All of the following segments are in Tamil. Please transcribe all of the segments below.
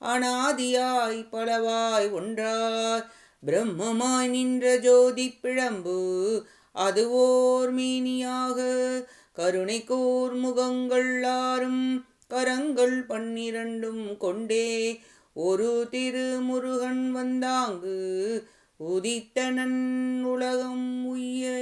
அனாதியாய் பலவாய் ஒன்றாய் பிரம்மமாய் நின்ற ஜோதி பிழம்பு அதுவோர் மீனியாக கருணை கூர் முகங்கள் ஆறும் கரங்கள் பன்னிரண்டும் கொண்டே. ஒரு திருமுருகன் வந்தாங்கு உதித்தனன் உலகம் உய்ய.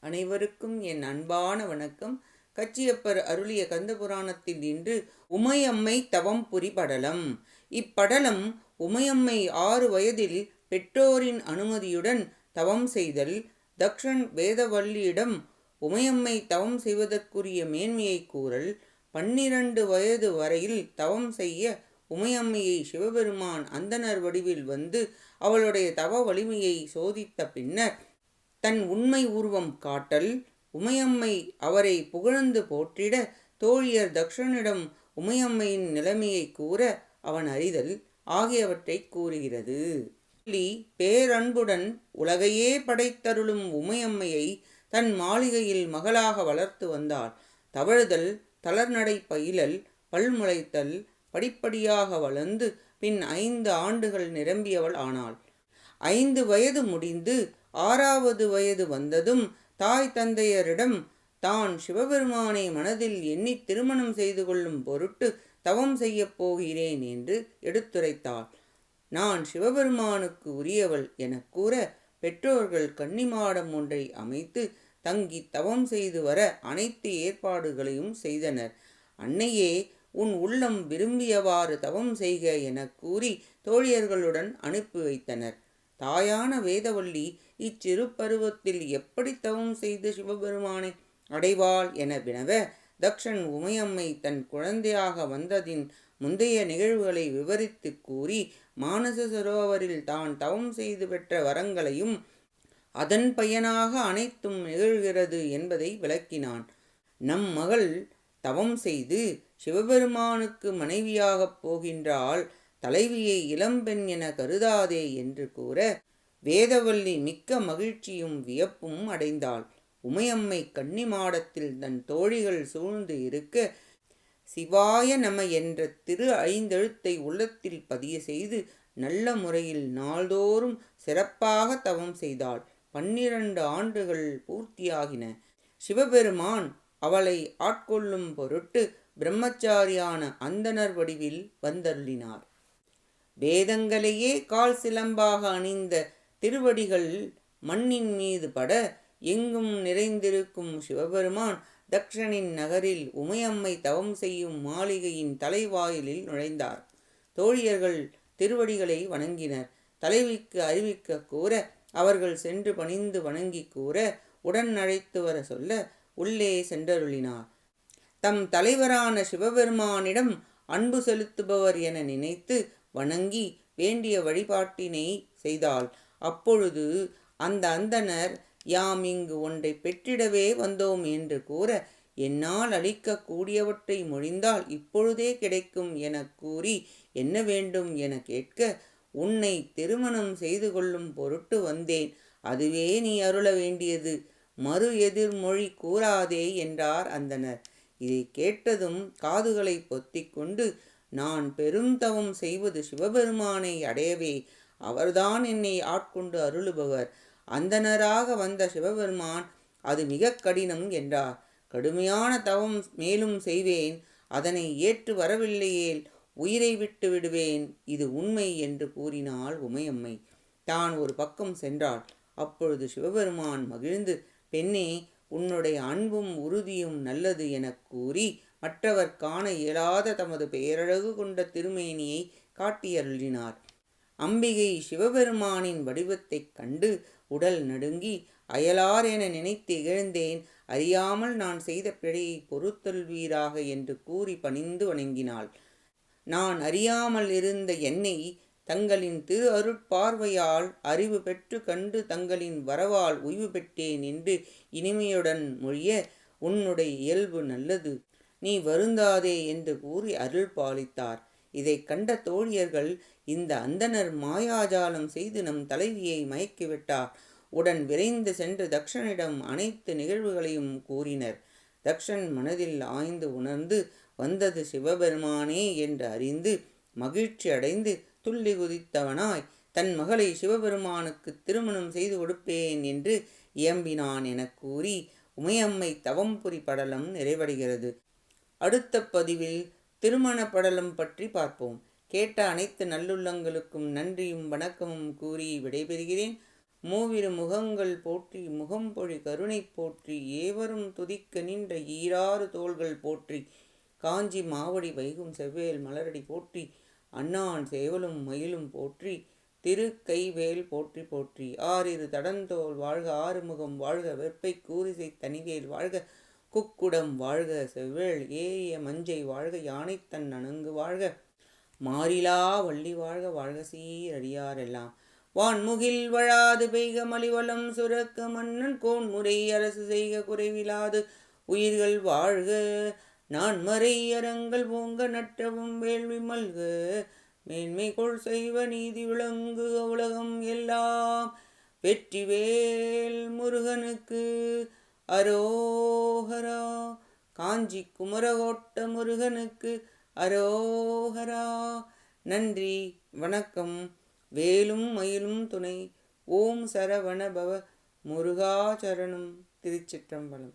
அனைவருக்கும் என் அன்பான வணக்கம். கச்சியப்பர் அருளிய கந்தபுராணத்தில் இன்று உமையம்மை தவம் புரி படலம் இப்படலம் உமையம்மை ஆறு வயதில் பெற்றோரின் அனுமதியுடன் தவம் செய்தல் தக்ஷன் வேதவல்லியிடம் உமையம்மை தவம் செய்வதற்குரிய மேன்மையை கூறல் பன்னிரண்டு வயது வரையில் தவம் செய்ய உமையம்மையை சிவபெருமான் அந்தனர் வடிவில் வந்து அவளுடைய தவ வலிமையை சோதித்த பின்னர் தன் உண்மை உருவம் காட்டல். உமையம்மை அவரை புகழ்ந்து போற்றிட தோழியர் தக்ஷனிடம் உமையம்மையின் நிலைமையை கூற அவன் அறிதல் ஆகியவற்றை கூறுகிறது. சொல்லி பேரன்புடன் உலகையே படைத்தருளும் உமையம்மையை தன் மாளிகையில் மகளாக வளர்த்து வந்தாள். தவழுதல் தளர்நடை பயிலல் பல்முளைத்தல் படிப்படியாக வளர்ந்து பின் ஐந்து ஆண்டுகள் நிரம்பியவள் ஆனாள். ஐந்து வயது முடிந்து ஆறாவது வயது வந்ததும் தாய் தந்தையரிடம் தான் சிவபெருமானை மனதில் எண்ணி திருமணம் செய்து கொள்ளும் பொருட்டு தவம் செய்யப் போகிறேன் என்று எடுத்துரைத்தாள். நான் சிவபெருமானுக்கு உரியவள் எனக் கூற பெற்றோர்கள் கன்னிமாடம் ஒன்றை அமைத்து தங்கி தவம் செய்து வர அனைத்து ஏற்பாடுகளையும் செய்தனர். அன்னையே உன் உள்ளம் விரும்பியவாறு தவம் செய்க எனக் கூறி தோழியர்களுடன் அனுப்பி வைத்தனர். தாயான வேதவள்ளி இச்சிறு பருவத்தில் எப்படி தவம் செய்து சிவபெருமானை அடைவாள் என வினவ தக்ஷன் உமையம்மை தன் குழந்தையாக வந்ததின் முந்தைய நிகழ்வுகளை விவரித்து கூறி மானச சரோவரில் தான் தவம் செய்து பெற்ற வரங்களையும் அதன் பயனாக அனைத்தும் நிகழ்கிறது என்பதை விளக்கினான். நம் மகள் தவம் செய்து சிவபெருமானுக்கு மனைவியாகப் போகின்றாள் தலைவியை இளம்பெண் என கருதாதே என்று கூற வேதவல்லி மிக்க மகிழ்ச்சியும் வியப்பும் அடைந்தாள். உமையம்மை கன்னிமாடத்தில் தன் தோழிகள் சூழ்ந்து இருக்க சிவாய நம என்ற திரு ஐந்தெழுத்தை உள்ளத்தில் பதிய செய்து நல்ல முறையில் நாள்தோறும் சிறப்பாக தவம் செய்தாள். பன்னிரண்டு ஆண்டுகள் பூர்த்தியாகின. சிவபெருமான் அவளை ஆட்கொள்ளும் பொருட்டு பிரம்மச்சாரியான அந்தனர் வடிவில் வந்தருளினார். வேதங்களையே கால் சிலம்பாக அணிந்த திருவடிகள் மண்ணின் மீது பட எங்கும் நிறைந்திருக்கும் சிவபெருமான் தக்ஷனின் நகரில் உமையம்மை தவம் செய்யும் மாளிகையின் தலைவாயிலில் நுழைந்தார். தோழியர்கள் திருவடிகளை வணங்கினர். தலைவிக்கு அறிவிக்க கூற அவர்கள் சென்று பணிந்து வணங்கி கூற உடன் அழைத்து வர சொல்ல உள்ளே சென்றருளினார். தம் தலைவரான சிவபெருமானிடம் அன்பு செலுத்துபவர் என நினைத்து வணங்கி வேண்டிய வழிபாட்டினை செய்தாள். அப்பொழுது அந்த அந்தனர் யாம் இங்கு ஒன்றை பெற்றிடவே வந்தோம் என்று கூற என்னால் அளிக்க கூடியவற்றை மொழிந்தால் இப்பொழுதே கிடைக்கும் என கூறி என்ன வேண்டும் என கேட்க உன்னை திருமணம் செய்து கொள்ளும் பொருட்டு வந்தேன். அதுவே நீ அருள வேண்டியது. மறு எதிர்மொழி கூறாதே என்றார் அந்தனர் இதை கேட்டதும் காதுகளை பொத்திக்கொண்டு நான் நான் பெருந்தவம் செய்வது சிவபெருமானை அடையவே அவர்தான் என்னை ஆட்கொண்டு அருளுபவர். அந்தனராக வந்த சிவபெருமான் அது மிக கடினம் என்றார். கடுமையான தவம் மேலும் செய்வேன். அதனை ஏற்று வரவில்லையேல் உயிரை விட்டு விடுவேன். இது உண்மை என்று கூறினாள் உமையம்மை. தான் ஒரு பக்கம் சென்றாள். அப்பொழுது சிவபெருமான் மகிழ்ந்து பெண்ணே உன்னுடைய அன்பும் உறுதியும் நல்லது எனக் கூறி மற்றவர் காண இயலாத தமது பேரழகு கொண்ட திருமேனியை காட்டியருளினார். அம்பிகை சிவபெருமானின் வடிவத்தைக் கண்டு உடல் நடுங்கி அயலார் என நினைத்து இகழ்ந்தேன் அறியாமல் நான் செய்த பிழையை பொறுத்தல்வீராக என்று கூறி பணிந்து வணங்கினாள். நான் அறியாமல் இருந்த என்னை தங்களின் திரு அருட்பார்வையால் அறிவு பெற்று கண்டு தங்களின் வரவால் உய்வு பெற்றேன் என்று இனிமையுடன் மொழிய உன்னுடைய இயல்பு நல்லது. நீ வருந்தாதே என்று கூறி அருள் பாலித்தார். இதை கண்ட தோழியர்கள் இந்த அந்தனர் மாயாஜாலம் செய்து நம் தலைவியை மயக்கிவிட்டார். உடன் விரைந்து சென்று தக்ஷனிடம் அனைத்து நிகழ்வுகளையும் கூறினர். தக்ஷன் மனதில் ஆய்ந்து உணர்ந்து வந்தது சிவபெருமானே என்று அறிந்து மகிழ்ச்சி அடைந்து துள்ளி குதித்தவனாய் தன் மகளை சிவபெருமானுக்கு திருமணம் செய்து கொடுப்பேன் என்று இயம்பினான் எனக் கூறி உமையம்மை தவம்புரி படலம் நிறைவடைகிறது. அடுத்த பதிவில் திருமண படலம் பற்றி பார்ப்போம். கேட்ட அனைத்து நல்லுள்ளங்களுக்கும் நன்றியும் வணக்கமும் கூறி விடைபெறுகிறேன். மூவிரு முகங்கள் போற்றி முகம்பொழி கருணை போற்றி ஏவரும் துதிக்க நின்ற ஈராறு தோள்கள் போற்றி காஞ்சி மாவடி வைகும் செவ்வேல் மலரடி போற்றி அண்ணான் சேவலும் மயிலும் போற்றி திரு கைவேல் போற்றி போற்றி ஆறிரு தடந்தோல் வாழ்க ஆறுமுகம் வாழ்க வெப்பை கூரிசை தனிவேல் வாழ்க குக்குடம் வாழ்க செவ்வேள் ஏய மஞ்சை வாழ்க யானைத்தன் அணங்கு வாழ்க. மாறிலா வள்ளி வாழ்க வாழ்க சீரடியாரெல்லாம் வான்முகில் வழாது பெய்க மலிவலம் சுரக்க மன்னன் கோன்முறை அரசு செய்க குறைவிலாது உயிர்கள் வாழ்க. நான் மறை அரங்கள் போங்க நற்றவும் வேள்வி மல்க. மேன்மை கொள் செய்வ நீதி விளங்கு உலகம் எல்லாம். வெற்றிவேல் முருகனுக்கு அரோஹரா காஞ்சி குமரகோட்ட முருகனுக்கு அரோஹரா. நன்றி வணக்கம். வேலும் மயிலும் துணை. ஓம் சரவண பவ முருகாச்சரணம் திருச்சிற்றம்பலம்.